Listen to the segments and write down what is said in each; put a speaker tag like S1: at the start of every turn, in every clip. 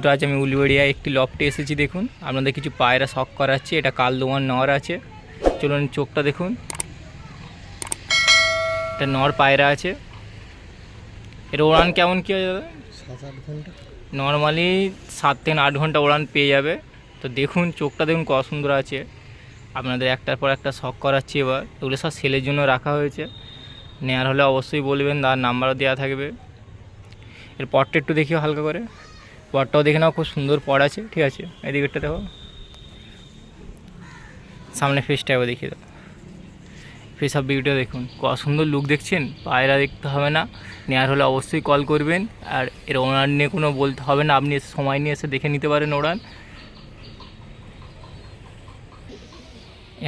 S1: বন্ধু আজ আমি উলবেড়িয়া একটি লফটে এসেছি দেখুন। আপনাদের কিছু পায়রা শখ করাচ্ছি এটা কালদোয়ান নর আছে। চলুন চোখটা দেখুন। এটা নর পায়রা আছে। এর ওড়ান কেমন কী হয় দাদা?
S2: সাত আট ঘণ্টা।
S1: নর্মালি সাত থেকে আট ঘণ্টা ওড়ান পেয়ে যাবে। তো দেখুন চোখটা দেখুন কত সুন্দর আছে। আপনাদের একটার পর একটা শখ করাচ্ছি এবার। এগুলো সব সেলের জন্য রাখা হয়েছে। নেওয়ার হলে অবশ্যই বলবেন তার নাম্বারও দেওয়া থাকবে। এর পটটা একটু দেখিও হালকা করে। পটটাও দেখে নাও, খুব সুন্দর পট আছে, ঠিক আছে? এদিকেরটা দেখো। সামনে একবার দেখিয়ে দাও। ফেস অফ বিউটিও দেখুন। কত সুন্দর লুক দেখছেন? পায়রা দেখতে হবে না। নেওয়ার হলে অবশ্যই কল করবেন। আর এর ওনার নিয়ে কোনো বলতে হবে না। আপনি সময় নিয়ে এসে দেখে নিতে পারেন ওড়ান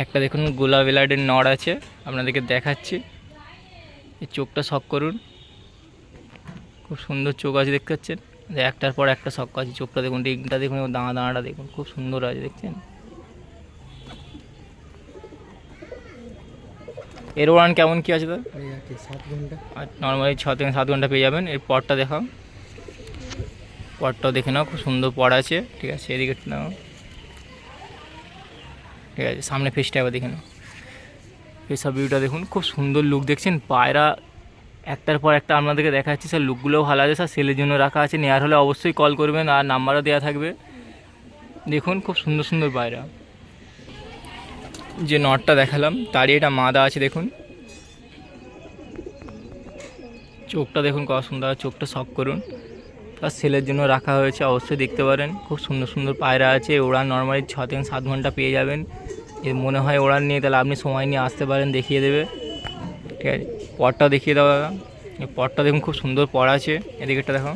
S1: একটা দেখুন, গোলাপ এলাইডের নড় আছে। আপনাদেরকে দেখাচ্ছি। এই চোখটা শখ করুন। খুব সুন্দর চোখ আছে, দেখতে পাচ্ছেন? একটার পর একটা শখ আছে চোখটা দেখুন রিংটা দেখুন এবং দাঁড়া দাঁড়াটা দেখুন খুব সুন্দর আছে দেখছেন? এর ওড়ান কেমন কি আছে দাদা নর্মালি ছ থেকে সাত ঘণ্টা পেয়ে যাবেন এর পরটা দেখাও। পরটাও দেখে নাও খুব সুন্দর পর আছে ঠিক আছে এদিকে নাও। ঠিক আছে সামনে ফেসটা একবার দেখে নাও। ফেস ভিউটা দেখুন খুব সুন্দর লুক দেখছেন? পায়রা একটার পর একটা আপনাদেরকে দেখাচ্ছি, স্যার লুকগুলোও ভালো আছে, স্যার সেলের জন্য রাখা আছে। নেওয়ার হলে অবশ্যই কল করবেন আর নাম্বারও দেওয়া থাকবে। দেখুন, খুব সুন্দর সুন্দর পায়রা। যে নটটা দেখালাম, তারই এটা মাদা আছে, দেখুন। চোখটা দেখুন, কত সুন্দর চোখটা শখ করুন। তার সেলের জন্য রাখা হয়েছে, অবশ্যই দেখতে পারেন। খুব সুন্দর সুন্দর পায়রা আছে ওরা নর্মালি ছ থেকে সাত ঘণ্টা পেয়ে যাবেন। মনে হয় ওড়ান নিয়ে, তাহলে আপনি সময় নিয়ে আসতে পারেন, দেখিয়ে দেবে। ঠিক আছে। পটটা দেখিয়ে দাও দাদা। পটটা দেখুন, খুব সুন্দর পড় আছে। এদিকেরটা দেখো।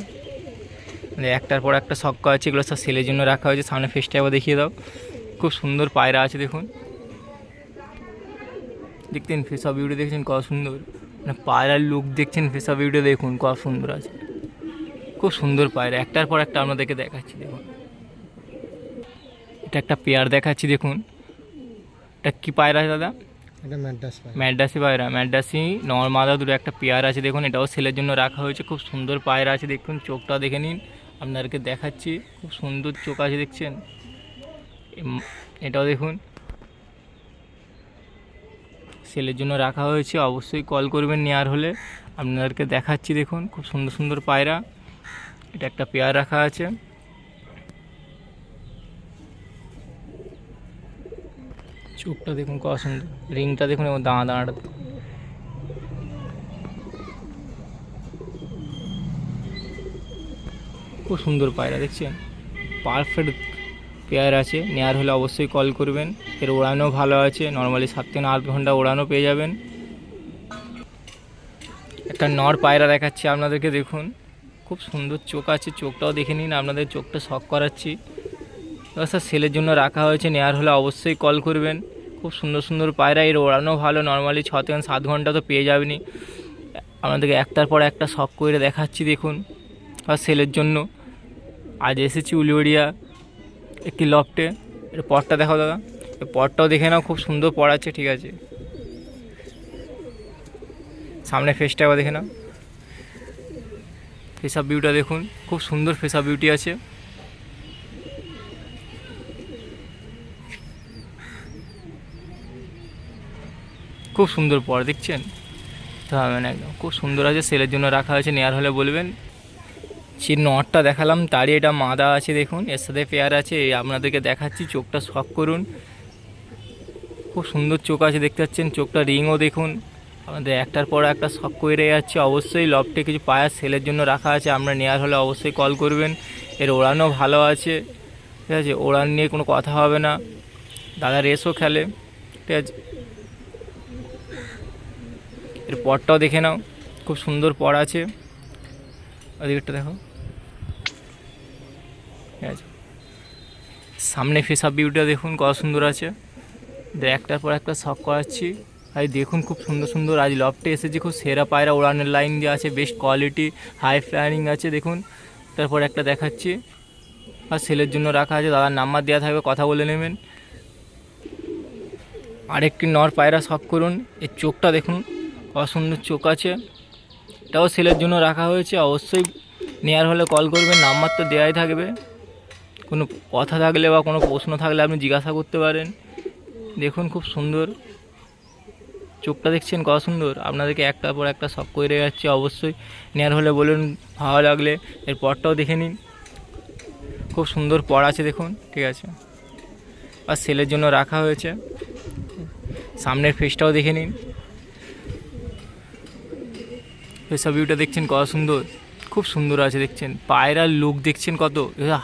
S1: মানে একটার পর একটা শখ করা আছে, এগুলো সব সেলের জন্য রাখা হয়েছে। সামনে ফেসটা একবার দেখিয়ে দাও। খুব সুন্দর পায়রা আছে, দেখুন। দেখতেন ফেস অফ বিউটি দেখছেন, কত সুন্দর। মানে পায়রার লুক দেখছেন ফেস অফ দেখুন, কত সুন্দর আছে। খুব সুন্দর পায়রা। একটার পর একটা আপনাদেরকে দেখাচ্ছি, দেখুন। এটা একটা পেয়ার দেখাচ্ছি, দেখুন। এটা কী পায়রা
S2: আছে দাদা?
S1: ম্যাডাসি পায়রা। ম্যাডাসি নর্মাদা দুটো একটা পেয়ার আছে, দেখুন, এটাও সেলের জন্য রাখা হয়েছে। খুব সুন্দর পায়রা আছে, দেখুন, চোখটা দেখে নিন, আপনাদেরকে দেখাচ্ছি। খুব সুন্দর চোখ আছে, দেখছেন? এটাও দেখুন। সেলের জন্য রাখা হয়েছে, অবশ্যই কল করবেন নেওয়ার হলে। আপনাদেরকে দেখাচ্ছি, দেখুন, খুব সুন্দর সুন্দর পায়রা। এটা একটা পেয়ার রাখা আছে। চোখটা দেখুন, কত সুন্দর। রিংটা দেখুন এবং দাঁড়া দাঁড়াটা খুব সুন্দর পায়রা, দেখছেন? পারফেক্ট পেয়ার আছে, নেয়ার হলে অবশ্যই কল করবেন। এর ওড়ানো ভালো আছে, নর্মালি সাত থেকে আট ঘণ্টা ওড়ানো পেয়ে যাবেন। একটা নর পায়রা দেখাচ্ছি আপনাদেরকে, দেখুন। খুব সুন্দর চোখ আছে, চোখটাও দেখে নিন, আপনাদের চোখটা শখ করাচ্ছি। স্যার সেলের জন্য রাখা হয়েছে, নেয়ার হলে অবশ্যই কল করবেন। খুব সুন্দর সুন্দর পায়রা এর ওড়ানো ভালো। নর্মালি ছ থেকে সাত ঘণ্টা তো পেয়ে যাবেনি আপনাদেরকে একটার পর একটা শখ করে দেখাচ্ছি দেখুন আর সেলের জন্য। আজ এসেছি উলিওড়িয়া একটি লফটে এর পটটা দেখাও দাদা। পটটাও দেখে নাও, খুব সুন্দর পড় আছে ঠিক আছে। সামনে ফেসটা দেখে নাও। ফেস অফ বিউটা দেখুন, খুব সুন্দর ফেস অফ বিউটি আছে। খুব সুন্দর পর, দেখছেন? হবে না একদম খুব সুন্দর আছে, সেলের জন্য রাখা হয়েছে, নেয়ার হলে বলবেন। সে নটটা দেখালাম, তারই এটা মাদা আছে, দেখুন, এর সাথে পেয়ার আছে আপনাদেরকে দেখাচ্ছি, চোখটা শখ করুন। খুব সুন্দর চোখ আছে, দেখতে পাচ্ছেন, চোখটা রিংও দেখুন। আমাদের একটার পর একটা শখ করে যাচ্ছে, অবশ্যই লবটে কিছু পায়ার সেলের জন্য রাখা আছে, আমরা নেওয়ার হলে অবশ্যই কল করবেন। এর ওড়ানো ভালো আছে, ঠিক আছে? ওড়ান নিয়ে কোনো কথা হবে না। দাদা রেসও খেলে, ঠিক আছে? এর পরটাও দেখে নাও। খুব সুন্দর পর আছে। ওদিকটা দেখো। ঠিক আছে সামনে ফেস আপ ভিউটা দেখুন, কত সুন্দর আছে। একটার পর একটা শখ করাচ্ছি। আর দেখুন, খুব সুন্দর সুন্দর। আজ লফটে এসেছে, খুব সেরা পায়রা ওড়ানোর লাইন দিয়ে আছে বেস্ট কোয়ালিটি হাই ফ্লাইনিং আছে, দেখুন। তারপর একটা দেখাচ্ছি। আর সেলের জন্য রাখা আছে, দাদার নাম্বার দেওয়া থাকবে, কথা বলে নেবেন। আরেকটি নর পায়রা শখ করুন। এর চোখটা দেখুন। কত সুন্দর চোখ আছে। এটাও সেলের জন্য রাখা হয়েছে। অবশ্যই নেয়ার হলে কল করবেন নাম্বার তো দেওয়াই থাকবে। কোনো কথা থাকলে বা কোনো প্রশ্ন থাকলে আপনি জিজ্ঞাসা করতে পারেন। দেখুন খুব সুন্দর। চোখটা দেখছেন কত সুন্দর। আপনাদেরকে একটার পর একটা শখ করে যাচ্ছে। অবশ্যই নেয়ার হলে বলুন, ভালো লাগলে এর পরটাও দেখে নিন। খুব সুন্দর পর আছে, দেখুন, ঠিক আছে। আর সেলের জন্য রাখা হয়েছে। সামনের ফেসটাও দেখে নিন। ফেসা ভিউটা দেখছেন কত সুন্দর। খুব সুন্দর আছে দেখছেন। পায়রার লুক দেখছেন কত।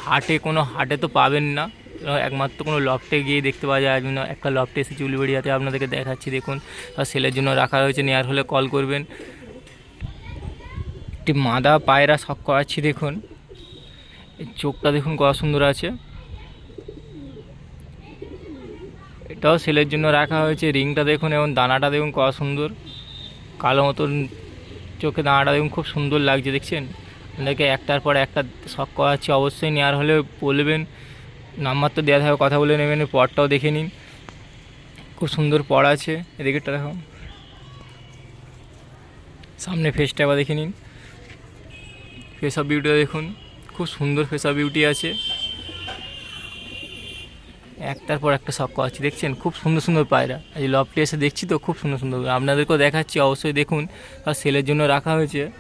S1: হাটে কোনো হাটে তো পাবেন না। একমাত্র কোনো লফটে গিয়ে দেখতে পাওয়া যায়। জন্য একটা লফটে এসেছি উলবেড়িয়াতে আপনাদেরকে দেখাচ্ছি, দেখুন। আর সেলের জন্য রাখা হয়েছে, নেওয়ার হলে কল করবেন। একটি মাদা পায়রা শখ করাচ্ছি, দেখুন। চোখটা দেখুন কত সুন্দর আছে। এটাও সেলের জন্য রাখা হয়েছে। রিংটা দেখুন এবং দানাটা দেখুন কত সুন্দর। কালো মতন চোখে দানাটা দেখুন, খুব সুন্দর লাগছে, দেখছেন? আপনাদেরকে একটার পর একটা শখ করাচ্ছি, অবশ্যই নেওয়ার হলে বলবেন, নাম্বার তো দেওয়া থাকবে, কথা বলে নেবেন, পরটাও দেখে নিন। খুব সুন্দর পর আছে, এদিকেরটা দেখো সামনে ফেসটা দেখে নিন। ফেস অফ বিউটিটা দেখুন, খুব সুন্দর ফেস অফ বিউটি আছে। একটার পর একটা শখ করাচ্ছি। দেখছেন? খুব সুন্দর সুন্দর পায়রা। এই লফটে এসে দেখছি তো খুব সুন্দর সুন্দর আপনাদেরকেও দেখাচ্ছি, অবশ্যই দেখুন। আর সেলের জন্য রাখা হয়েছে।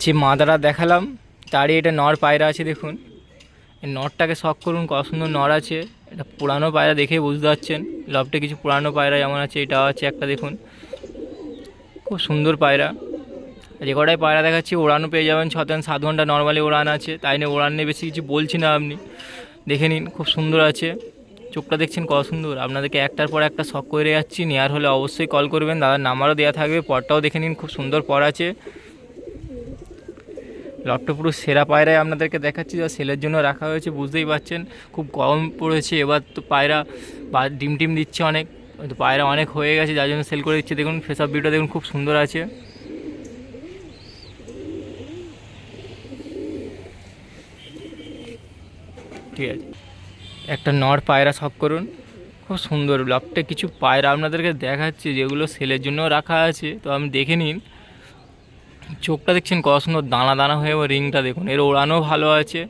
S1: যে মাদারা দেখালাম, তারই এটা নর পায়রা আছে, দেখুন। এই নরটাকে শখ করুন, কত সুন্দর নর আছে। এটা পুরানো পায়রা দেখেই বুঝতে পারছেন। লফটে কিছু পুরানো পায়রা যেমন আছে, এটাও আছে একটা, দেখুন। খুব সুন্দর পায়রা। যে পায়রা দেখাচ্ছি ওড়ানো পেয়ে যাবেন, ছ থেকে সাত ঘণ্টা নর্মালি ওড়ান আছে, তাই নিয়ে ওড়ান নিয়ে বেশি কিছু বলছি না আপনি। দেখে নিন, খুব সুন্দর আছে। চোখটা দেখছেন কত সুন্দর। আপনাদেরকে একটার পর একটা শখ করে যাচ্ছি, নেওয়ার হলে অবশ্যই কল করবেন। দাদার নাম্বারও দেওয়া থাকবে, পরটাও দেখে নিন, খুব সুন্দর পর আছে। লটটা পুরো সেরা পায়রাই আপনাদেরকে দেখাচ্ছি, যা সেলের জন্য রাখা হয়েছে, বুঝতেই পারছেন। খুব গরম পড়েছে, এবার তো পায়রা বা ডিম টিম দিচ্ছে অনেক পায়রা অনেক হয়ে গেছে, যার জন্য সেল করে দিচ্ছে। দেখুন ফেসআপ ভিউটা দেখুন, খুব সুন্দর আছে। ঠিক আছে। একটা নর পায়রা শখ করুন। খুব সুন্দর। লফটে কিছু পায়রা আপনাদেরকে দেখাচ্ছি, যেগুলো সেলের জন্য রাখা আছে। তো আপনি দেখে নিন। চোখটা দেখছেন কত সুন্দর দানা দানা হয়ে এবং রিংটা দেখুন। এর ওড়ানো ভালো আছে।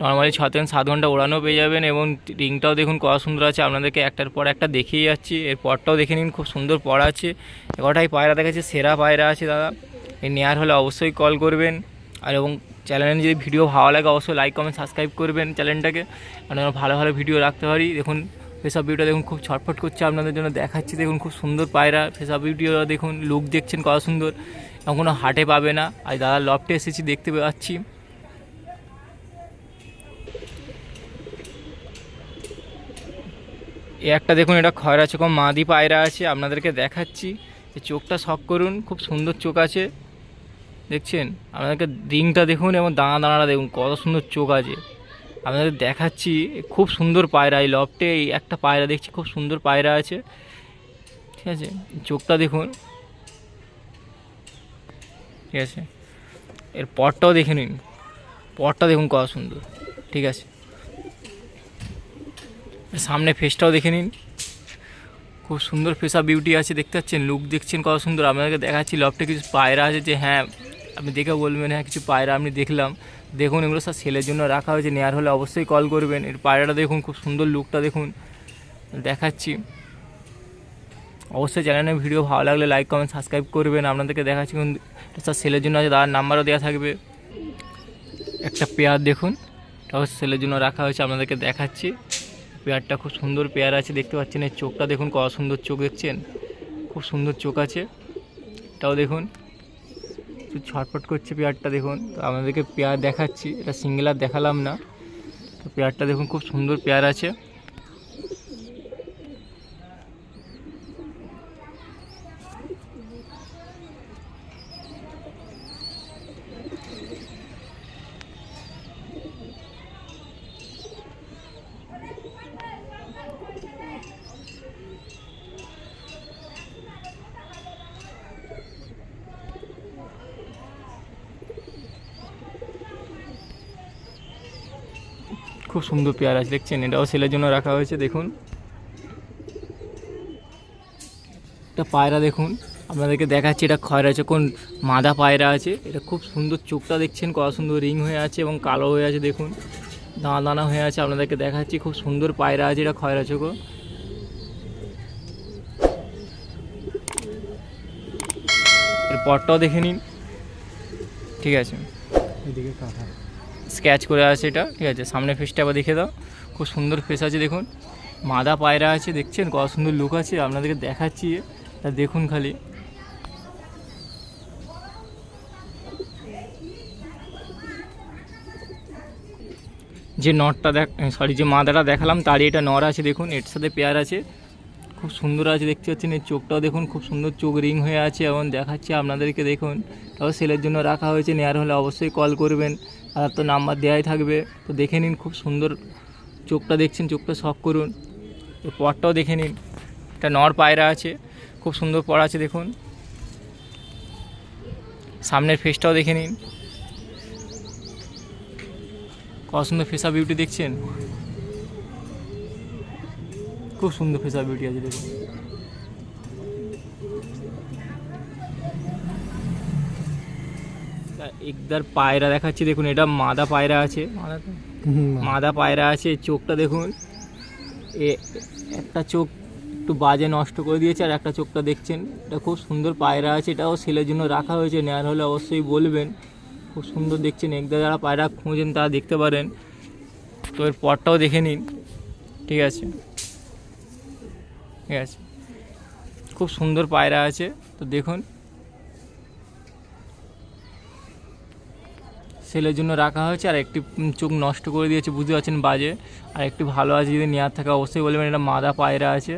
S1: নর্মালি ছ থেকে সাত ঘণ্টা ওড়ানো পেয়ে যাবেন এবং রিংটাও দেখুন কত সুন্দর আছে। আপনাদেরকে একটার পর একটা দেখিয়ে যাচ্ছি। এর পরটাও দেখে নিন, খুব সুন্দর পর আছে। এগারোটাই পায়রা দেখাচ্ছে? সেরা পায়রা আছে দাদা। এই নেওয়ার হলে অবশ্যই কল করবেন। আর এবং চ্যানেলে যদি ভিডিও ভালো লাগে, অবশ্যই লাইক কমেন্ট সাবস্ক্রাইব করবেন চ্যানেলটাকে। আমরা ভালো ভালো ভিডিও রাখতে পারি। দেখুন ফেসআপ ভিউটা দেখুন, খুব ছটফট করছে আপনাদের জন্য দেখাচ্ছি। দেখুন, খুব সুন্দর পায়রা। ফেসআপ ভিডিও দেখুন লুক দেখছেন কত সুন্দর। এবং কোনো হাটে পাবে না। আর দাদা লফটে এসেছি, দেখতে পাচ্ছি। এ একটা দেখুন, এটা খয়রা চোখ মাদি পায়রা আছে, আপনাদেরকে দেখাচ্ছি। চোখটা শখ করুন, খুব সুন্দর চোখ আছে। দেখছেন? আপনাদেরকে রিংটা দেখুন এবং দানা দানাটা দেখুন, কত সুন্দর চোখ আছে। আপনাদের দেখাচ্ছি, খুব সুন্দর পায়রা, এই লফটে এই একটা পায়রা দেখছি, খুব সুন্দর পায়রা আছে। ঠিক আছে? চোখটা দেখুন। ঠিক আছে? এর পরটাও দেখে নিন। পরটা দেখুন কত সুন্দর। ঠিক আছে? সামনে ফেসটাও দেখে নিন। খুব সুন্দর ফেসা বিউটি আছে, দেখতে পাচ্ছেন? লুক দেখছেন কত সুন্দর। আপনাদেরকে দেখাচ্ছি, লফটে কিছু পায়রা আছে যে হ্যাঁ আপনি দেখে বলবেন হ্যাঁ কিছু পায়রা আপনি দেখলাম। দেখুন, এগুলো সব সেলের জন্য রাখা হয়েছে। নেওয়ার হলে অবশ্যই কল করবেন। এর পায়রাটা দেখুন, খুব সুন্দর লুকটা দেখুন। দেখাচ্ছি। অবশ্যই চ্যানেলে ভিডিও ভালো লাগলে লাইক কমেন্ট সাবস্ক্রাইব করবেন। আপনাদেরকে দেখাচ্ছি সব সেলের জন্য আছে দাদার নাম্বারও দেওয়া থাকবে। একটা পেয়ার দেখুন এটাও সেলের জন্য রাখা হয়েছে, আপনাদেরকে দেখাচ্ছি। পেয়ারটা খুব সুন্দর পেয়ার আছে, দেখতে পাচ্ছেন। এর চোখটা দেখুন, কত সুন্দর চোখ দেখছেন। খুব সুন্দর চোখ আছে। এটাও দেখুন। একটু ছটফট করছে পেয়ারটা দেখুন। তো আপনাদেরকে পেয়ার দেখাচ্ছি, এটা সিঙ্গেলার দেখালাম না। তো পেয়ারটা দেখুন, খুব সুন্দর পেয়ার আছে। খুব সুন্দর পেয়ার আছে, দেখছেন? এটাও সেলের জন্য রাখা হয়েছে, দেখুন। একটা পায়রা, দেখুন। আপনাদেরকে দেখাচ্ছি, এটা খয়রা কোন মাদা পায়রা আছে। এটা খুব সুন্দর চোখটা, দেখছেন? কত সুন্দর রিং হয়ে আছে এবং কালো হয়ে আছে, দেখুন। দানা দানা হয়ে আছে, আপনাদেরকে দেখাচ্ছি, খুব সুন্দর পায়রা আছে, এটা খয়রা চোখো এর পরটাও দেখে নিন। ঠিক আছে।
S2: এদিকে কাঁথা
S1: স্ক্যাচ করে আছে এটা, ঠিক আছে? সামনে ফেসটা আবার দেখে দাও। খুব সুন্দর ফেস আছে, দেখুন। মাদা পায়রা আছে, দেখছেন? কত সুন্দর লুক আছে, আপনাদেরকে দেখাচ্ছি। তা দেখুন খালি। যে নটটা দেখ সরি যে মাদাটা দেখালাম, তারই এটা নর আছে, দেখুন। এর সাথে পেয়ার আছে। খুব সুন্দর আছে, দেখতে পাচ্ছেন? এর চোখটাও দেখুন, খুব সুন্দর চোখ রিং হয়ে আছে। এবং দেখাচ্ছি আপনাদেরকে, দেখুন। তাও সেলের জন্য রাখা হয়েছে, নেওয়ার হলে অবশ্যই কল করবেন। আর তো নাম্বার দেওয়াই থাকবে। তো দেখে নিন, খুব সুন্দর চোখটা দেখছেন, চোখটা শখ করুন। এর পরটাও দেখে নিন, একটা নর পায়রা আছে, খুব সুন্দর পর আছে দেখুন। সামনের ফেসটাও দেখে নিন। কত সুন্দর ফেসা বিউটি দেখছেন? খুব সুন্দর ফেসা বিউটি আছে দেখুন তা একদার পায়রা দেখাচ্ছি, দেখুন এটা মাদা পায়রা আছে। মাদা পায়রা আছে, চোখটা দেখুন। এ, একটা চোখ একটু বাজে নষ্ট করে দিয়েছে আর একটা চোখটা দেখছেন। এটা খুব সুন্দর পায়রা আছে, এটাও সেলের জন্য রাখা হয়েছে, নেওয়ার হলে অবশ্যই বলবেন। খুব সুন্দর দেখছেন, একদা যারা পায়রা খুঁজেন তারা দেখতে পারেন। তো এর পরটাও দেখে নিন, ঠিক আছে। ঠিক আছে। খুব সুন্দর পায়রা আছে, তো দেখুন। সেলের জন্য রাখা হয়েছে আর একটি চোখ নষ্ট করে দিয়েছে, বুঝতে পারছেন বাজে। আর একটি ভালো আছে যদি নেওয়ার থাকে, অবশ্যই বলবেন, এটা মাদা পায়রা আছে।